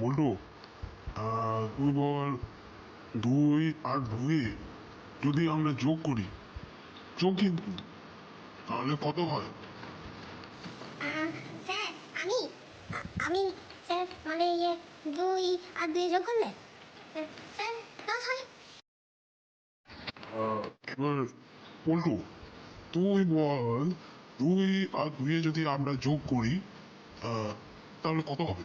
বলতো আহ, তুই বল দুই আর দুই যদি আমরা যোগ করি যোগ কিন্তু তাহলে কত হয়? আমি আমি স্যার মানে ইয়ে দুই আর দুই যোগ করলে? স্যার দশ হয় এবার পল্টু তুই বল দুই আর দুইয়ে যদি আমরা যোগ করি তাহলে কত হবে?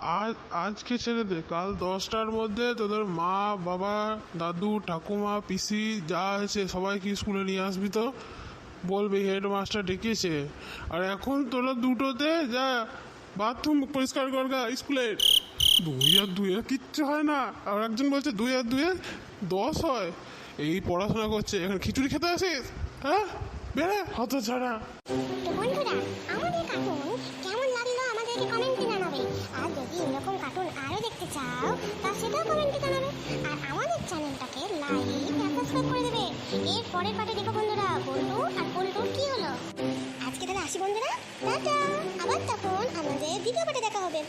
আজ আজকে ছেড়ে দে। কাল দশটার মধ্যে তোদের মা বাবা দাদু ঠাকুমা পিসি যা আছে সবাইকে স্কুলে নিয়ে আসবি তো। বলবি হেডমাস্টার ডেকেছে। আর এখন তোরা দুটোতে যা বাথরুম পরিষ্কার কর গা স্কুলের দুই আর দুই আর কিচ্ছু হয় না। আর একজন বলছে দুই আর দুই দশ হয়। এই পড়াশোনা করছে। এখন খিচুড়ি খেতে আসিস? হ্যাঁ? বেড়ে। হত ছাড়া বন্ধুরা আমাদের কার্টুন কেমন লাগল আমাদেরকে কমেন্টে চাও তা সেটাও কমেন্টে জানাবে আর আমাদের চ্যানেলটাকে লাইক আর সাবস্ক্রাইব করে দেবে। এর পরের পাটে দেখো বন্ধুরা বন্ধু আর কি হলো? আজকে তাহলে আসি বন্ধুরা, টাটা। আবার তখন আমাদের দ্বিতীয় পাটে দেখা হবে।